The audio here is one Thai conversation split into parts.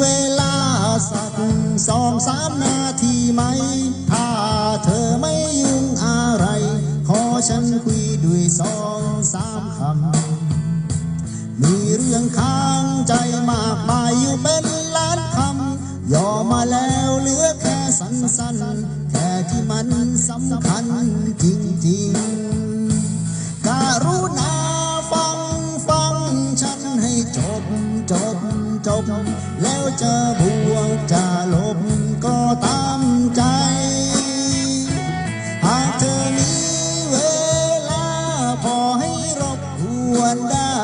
เวลาสักสองสามนาทีไหม ถ้าเธอไม่ยุ่งอะไร ขอฉันคุยด้วยสองสามคำ มีเรื่องค้างใจมากมายอยู่เป็นล้านคำ ย่อมาแล้วเหลือแค่สั้นๆ แค่ที่มันสำคัญจริงๆการุณาฟังฟังฉันให้จบ จบ แล้วจะบวกจะลบก็ตามใจ หากเธอมีเวลา พอให้รบกวนได้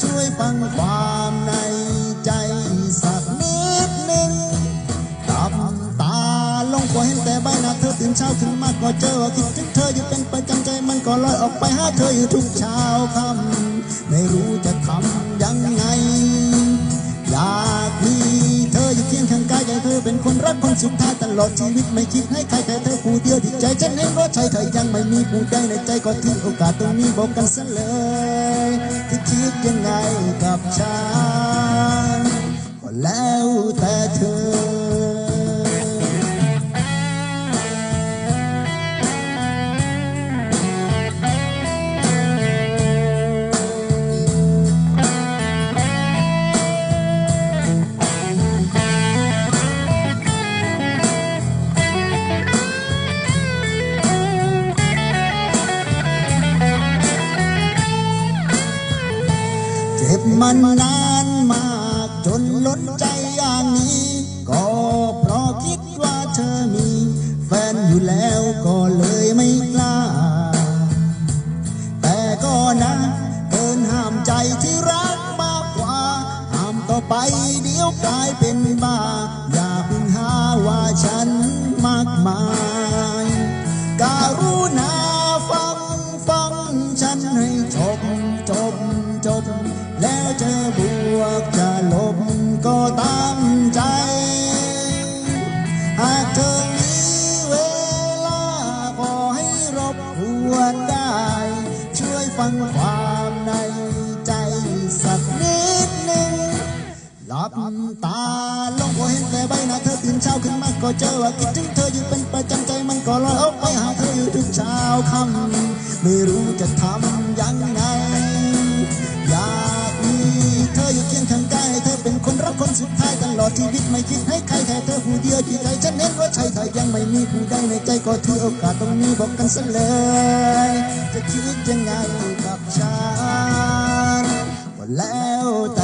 ช่วยฟังความในใจสักนิดหนึ่งตับตาลงก็เห็นแต่ใบหน้าเธอตื่นเช้าขึ้นมาก็เจอว่าคิดถึงเธออยู่เป็นประจำใจมันก็ลอยออกไปหาเธออยู่ทุกเช้าค่ำไม่รู้จะทำยังไง สุดท้ายตลอดชีวิตไม่คิดให้ใครแต่เธอผู้เดียวที่ใจฉันเห็นว่าใช่เธอยังไม่มีผู้ใดในใจก็ทิ้งโอกาสตรงนี้บอกกันซะเลยที่คิดยังไงกับฉันก็แล้ว มันนานมากจนล้นใจอย่างนี้ ก็เพราะคิดว่าเธอมี แฟนอยู่แล้วก็เลยไม่กล้า แต่ก็นะเกินห้ามใจที่รักมากกว่า ห้ามต่อไปเดี๋ยวกลายเป็นบ้า อย่าเพิ่งหาว่าฉันมากมายการุณาฟังฟังฉันให้จบจบจบ แล้วจะบวกจะลบก็ตามใจ หากเธอมีเวลาพอให้รบกวนได้ ช่วยฟังความในใจสักนิดหนึ่งหลับตาลงก็เห็นแต่ใบหน้าเธอตื่นเช้าขึ้นมาก็เจอว่าคิดถึงเธออยู่เป็นประจำใจมันก็ลอยออกไปหาเธออยู่ทุกเช้าค่ำไม่รู้จะทำยังไง ไม่คิดให้ใครแค่เธอผู้เดียวที่ใจฉันเห็นว่าใช่เธอยังไม่มีผู้ใดในใจก็ถือโอกาสตรงนี้บอกกันซะเลย จะคิดยังไงกับฉันก็แล้วแต่